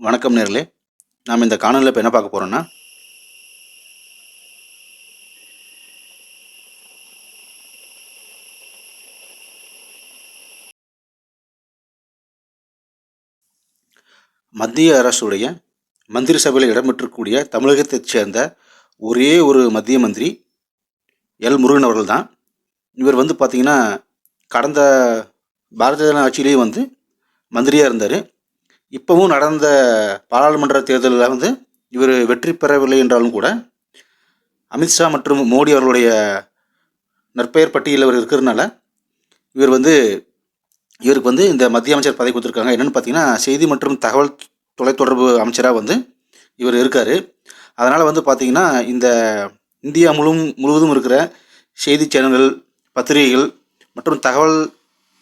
வணக்கம் நேர்களே. நாம் இந்த காணொலியில் இப்போ என்ன பார்க்க போகிறோன்னா மத்திய அரசுடைய மந்திரி சபையில் இடம்பெற்றக்கூடிய தமிழகத்தைச் சேர்ந்த ஒரே ஒரு மத்திய மந்திரி எல் முருகன் அவர்கள் தான். இவர் வந்து பார்த்திங்கன்னா கடந்த பாரதிய ஜனதா ஆட்சியிலேயே வந்து மந்திரியாக இருந்தார். இப்போவும் நடந்த பாராளுமன்ற தேர்தலில் வந்து இவர் வெற்றி பெறவில்லை என்றாலும் கூட அமித்ஷா மற்றும் மோடி அவர்களுடைய நற்பெயர் பட்டியலில் இவர் இருக்கிறதுனால இவர் வந்து இவருக்கு வந்து இந்த மத்திய அமைச்சர் பதவி கொடுத்துருக்காங்க. என்னென்னு பார்த்தீங்கன்னா செய்தி மற்றும் தகவல் தொலைத்தொடர்பு அமைச்சராக வந்து இவர் இருக்கார். அதனால் வந்து பார்த்திங்கன்னா இந்த இந்தியா முழு முழுவதும் இருக்கிற செய்தி சேனல்கள் பத்திரிகைகள் மற்றும் தகவல்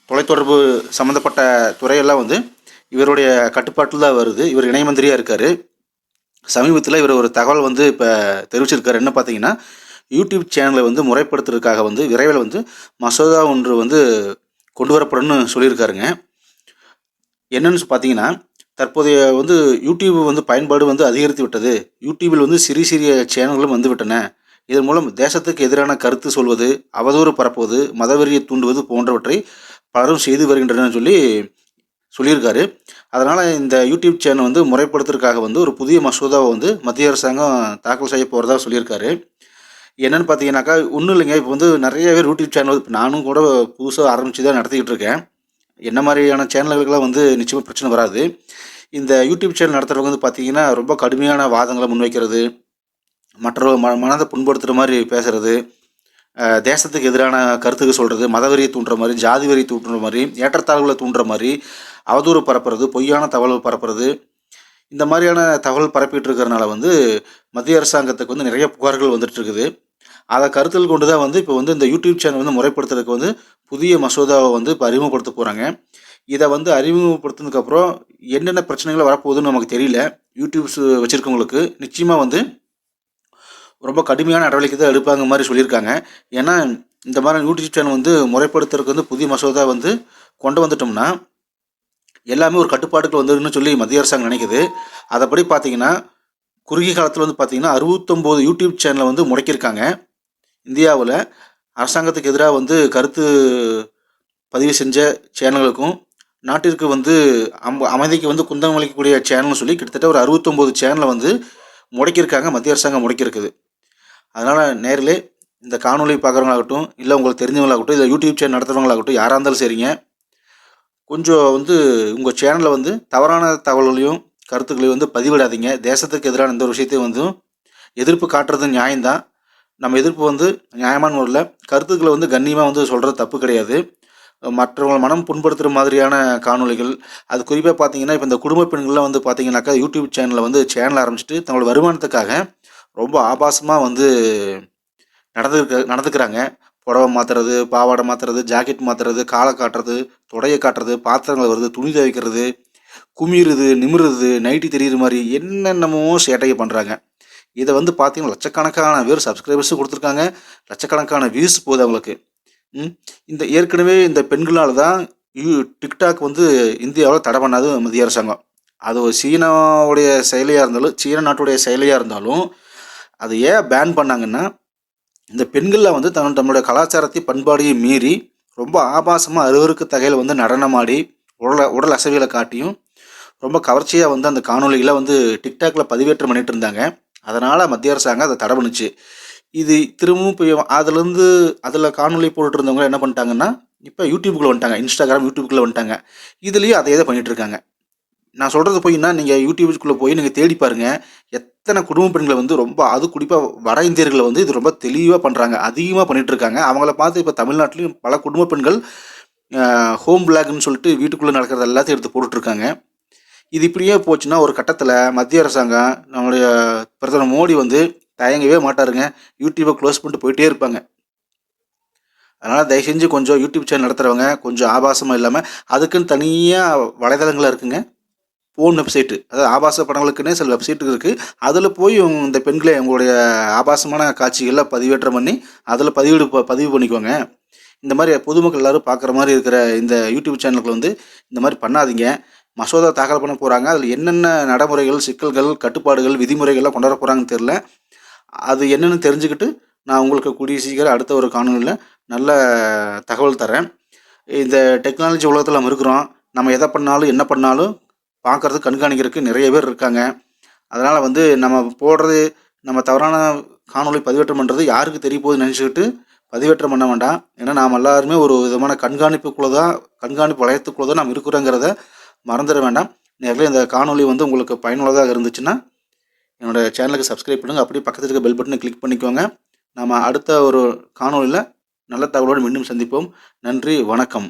தொலைத்தொடர்பு சம்மந்தப்பட்ட துறையெல்லாம் வந்து இவருடைய கட்டுப்பாட்டில் தான் வருது. இவர் இணை மந்திரியாக இருக்கார். சமீபத்தில் இவர் ஒரு தகவல் வந்து இப்போ தெரிவிச்சிருக்காரு. என்ன பார்த்தீங்கன்னா யூடியூப் சேனலை வந்து முறைப்படுத்துறதுக்காக வந்து விரைவில் வந்து மசோதா ஒன்று வந்து கொண்டு வரப்படும்னு சொல்லியிருக்காருங்க. என்னென்னு பார்த்தீங்கன்னா தற்போதைய வந்து யூடியூப் வந்து பயன்பாடு வந்து அதிகரித்து விட்டது. யூடியூபில் வந்து சிறிய சிறிய சேனல்களும் வந்து விட்டன. இதன் மூலம் தேசத்துக்கு எதிரான கருத்து சொல்வது அவதூறு பரப்புவது மதவெறியை தூண்டுவது போன்றவற்றை பலரும் செய்து வருகின்றனர் சொல்லி சொல்லியிருக்காரு. அதனால் இந்த யூடியூப் சேனல் வந்து முறைப்படுத்துறதுக்காக வந்து ஒரு புதிய மசோதாவை வந்து மத்திய அரசாங்கம் தாக்கல் செய்ய போகிறதா சொல்லியிருக்காரு. என்னென்னு பார்த்தீங்கன்னாக்கா ஒன்றும் இல்லைங்க. இப்போ வந்து நிறைய பேர் யூடியூப் சேனல் இப்போ நானும் கூட புதுசாக ஆரம்பித்து தான் நடத்திக்கிட்டு இருக்கேன். என்ன மாதிரியான சேனல்களுக்கெல்லாம் வந்து நிச்சயமாக பிரச்சனை வராது. இந்த யூடியூப் சேனல் நடத்துகிறவங்க வந்து பார்த்தீங்கன்னா ரொம்ப கடுமையான வாதங்களை முன்வைக்கிறது மற்றவங்க ம மனதை புண்படுத்துகிற மாதிரி பேசுகிறது தேசத்துக்கு எதிரான கருத்துக்கு சொல்கிறது மதவெறியை தூண்டுற மாதிரி ஜாதி வெறி தூண்டுற மாதிரி ஏற்றத்தாழ்வுகளை தூண்டுற மாதிரி அவதூறு பரப்புறது பொய்யான தகவல் பரப்புறது இந்த மாதிரியான தகவல் பரப்பிட்டு இருக்கிறனால வந்து மத்திய அரசாங்கத்துக்கு வந்து நிறைய புகார்கள் வந்துட்டு இருக்குது. அதை கருத்தில் கொண்டு தான் வந்து இப்போ வந்து இந்த யூடியூப் சேனல் வந்து முறைப்படுத்துறதுக்கு வந்து புதிய மசோதாவை வந்து இப்போ அறிமுகப்படுத்த போகிறாங்க இதை வந்து அறிமுகப்படுத்தினதுக்கப்புறம் என்னென்ன பிரச்சனைகள் வரப்போகுதுன்னு நமக்கு தெரியல. யூடியூப்ஸ் வச்சுருக்கவங்களுக்கு நிச்சயமாக வந்து ரொம்ப கடுமையான நடவடிக்கை தான் எடுப்பாங்க மாதிரி சொல்லியிருக்காங்க. ஏன்னா இந்த மாதிரி யூடியூப் சேனல் வந்து முறைப்படுத்துறதுக்கு வந்து புதிய மசோதா வந்து கொண்டு வந்துட்டோம்னா எல்லாமே ஒரு கட்டுப்பாடுகள் வந்துருன்னு சொல்லி மத்திய அரசாங்கம் நினைக்குது. அதைப்படி பார்த்தீங்கன்னா குறுகிய காலத்தில் வந்து பார்த்தீங்கன்னா அறுபத்தொம்போது யூடியூப் சேனலை வந்து முடக்கியிருக்காங்க. இந்தியாவில் அரசாங்கத்துக்கு எதிராக வந்து கருத்து பதிவு செஞ்ச சேனல்களுக்கும் நாட்டிற்கு வந்து அம் அமைதிக்கு வந்து குந்தம் அளிக்கக்கூடிய சேனல்னு சொல்லி கிட்டத்தட்ட ஒரு அறுபத்தொம்போது சேனலை வந்து முடக்கியிருக்காங்க மத்திய அரசாங்கம் முடக்கியிருக்குது. அதனால் நேரிலே இந்த காணொலி பார்க்குறவங்களாகட்டும் இல்லை உங்களுக்கு தெரிஞ்சவங்களாகட்டும் இல்லை யூடியூப் சேனல் நடத்துகிறவங்களாகட்டும் யாராக இருந்தாலும் சரிங்க. கொஞ்சம் வந்து உங்கள் சேனலில் வந்து தவறான தகவல்களையும் கருத்துக்களையும் வந்து பதிவிடாதீங்க. தேசத்துக்கு எதிரான எந்த ஒரு விஷயத்தையும் வந்து எதிர்ப்பு காட்டுறது நியாயம்தான். நம்ம எதிர்ப்பு வந்து நியாயமான முறையில் கருத்துக்களை வந்து கண்ணியமாக வந்து சொல்கிறது தப்பு கிடையாது. மற்றவங்களை மனம் புண்படுத்துகிற மாதிரியான காணொளிகள் அது குறிப்பாக பார்த்தீங்கன்னா இப்போ இந்த குடும்ப பெண்கள்லாம் வந்து பார்த்தீங்கன்னாக்கா யூடியூப் சேனலில் வந்து சேனல் ஆரம்பிச்சிட்டு தங்களோட வருமானத்துக்காக ரொம்ப ஆபாசமாக வந்து நடந்துக்க நடந்துக்கிறாங்க. புடவை மாற்றுறது பாவாடை மாற்றுறது ஜாக்கெட் மாற்றுறது காலை காட்டுறது தொடையை காட்டுறது பாத்திரங்கள் வருது துணி துவைக்கிறது குமிறுது நிமிருது நைட்டி தெரியுற மாதிரி என்னென்னமோ சேட்டையை பண்ணுறாங்க இதை வந்து பார்த்தீங்கன்னா லட்சக்கணக்கான பேர் சப்ஸ்கிரைபர்ஸும் கொடுத்துருக்காங்க. லட்சக்கணக்கான வியூஸ் போகுது அவங்களுக்கு. இந்த ஏற்கனவே இந்த பெண்களால் தான் யூ டிக்டாக் வந்து இந்தியாவில் தடை பண்ணாது மத்திய அரசாங்கம். அது ஒரு சீனாவுடைய செயலியாக இருந்தாலும் சீன நாட்டுடைய செயலியாக இருந்தாலும் அது ஏன் பேன் பண்ணாங்கன்னா இந்த பெண்களில் வந்து தன் தன்னுடைய கலாச்சாரத்தை பண்பாடையும் மீறி ரொம்ப ஆபாசமாக அருவருக்கு தகையில் வந்து நடனமாடி உடல் உடல் அசைவுகளை காட்டியும் ரொம்ப கவர்ச்சியாக வந்து அந்த காணொளிகளை வந்து டிக்டாக்ல பதிவேற்றம் பண்ணிட்டு இருந்தாங்க. அதனால் மத்திய அரசாங்கம் அதை தடை பண்ணுச்சு இது திரும்பவும் இப்போ அதுலேருந்து அதில் காணொளி போட்டுட்டு இருந்தவங்க என்ன பண்ணிட்டாங்கன்னா இப்போ யூடியூப்புக்குள்ள வந்துட்டாங்க. இன்ஸ்டாகிராம் யூடியூப்புக்குள்ள வந்துட்டாங்க. இதுலேயும் அதே இதை பண்ணிகிட்ருக்காங்க நான் சொல்கிறது போயின்னா நீங்கள் யூடியூபுக்குள்ளே போய் நீங்கள் தேடி பாருங்கள் எத்தனை குடும்ப பெண்களை வந்து ரொம்ப அது குறிப்பாக வட இந்தியர்களை வந்து இது ரொம்ப தெளிவாக பண்ணுறாங்க அதிகமாக பண்ணிகிட்டு இருக்காங்க அவங்கள பார்த்து இப்போ தமிழ்நாட்டிலையும் பல குடும்ப பெண்கள் ஹோம் பிளாக்னு சொல்லிட்டு வீட்டுக்குள்ளே நடக்கிறது எல்லாத்தையும் எடுத்து போட்டுட்ருக்காங்க. இது இப்படியே போச்சுன்னா ஒரு கட்டத்தில் மத்திய அரசாங்கம் நம்மளுடைய பிரதமர் மோடி வந்து தயங்கவே மாட்டாருங்க. யூடியூப்பை க்ளோஸ் பண்ணிட்டு போயிட்டே இருப்பாங்க. அதனால் தயவு செஞ்சு கொஞ்சம் யூடியூப் சேனல் நடத்துகிறவங்க கொஞ்சம் ஆபாசமாக இல்லாமல் அதுக்குன்னு தனியாக வலைதளங்களாக இருக்குங்க. ஃபோன் வெப்சைட்டு அதாவது ஆபாச படங்களுக்குன்னே சில வெப்சைட்டு இருக்குது அதில் போய் இந்த பெண்களை உங்களுடைய ஆபாசமான காட்சிகளை பதிவேற்றம் பண்ணி அதில் பதிவீடு ப- பதிவு பண்ணிக்கோங்க. இந்த மாதிரி பொதுமக்கள் எல்லாரும் பார்க்குற மாதிரி இருக்கிற இந்த யூடியூப் சேனல்கள் வந்து இந்த மாதிரி பண்ணாதீங்க. மசோதா தாக்கல் பண்ண போகிறாங்க அதில் என்னென்ன நடைமுறைகள் சிக்கல்கள் கட்டுப்பாடுகள் விதிமுறைகள்லாம் கொண்டு வர போகிறாங்கன்னு தெரில அது என்னென்னு தெரிஞ்சுக்கிட்டு நான் உங்களுக்கு கூடிய சீக்கிரம் அடுத்த ஒரு காணொலியில் நல்ல தகவல் தரேன். இந்த டெக்னாலஜி உலகத்தில் நம்ம இருக்கிறோம். நம்ம எதை பண்ணாலும் என்ன பண்ணாலும் பார்க்குறது கண்காணிக்கிறதுக்கு நிறைய பேர் இருக்காங்க. அதனால் வந்து நம்ம போடுறது நம்ம தவறான காணொளி பதிவேற்றம் பண்ணுறது யாருக்கு தெரிய போகுதுன்னு நினச்சிக்கிட்டு பதிவேற்றம் பண்ண வேண்டாம். ஏன்னா நாம் எல்லாருமே ஒரு விதமான கண்காணிப்புக்குள்ளே தான் கண்காணிப்பு வளையத்துக்குள்ளே தான் நாம் இருக்கிறோங்கிறத மறந்துட வேண்டாம். நேரில் இந்த காணொலி வந்து உங்களுக்கு பயனுள்ளதாக இருந்துச்சுன்னா என்னோடய சேனலுக்கு சப்ஸ்கிரைப் பண்ணுங்கள் அப்படியே பக்கத்தில் இருக்க பெல் பட்டனை கிளிக் பண்ணிக்கோங்க. நம்ம அடுத்த ஒரு காணொளியில் நல்ல தகவலோடு மீண்டும் சந்திப்போம். நன்றி வணக்கம்.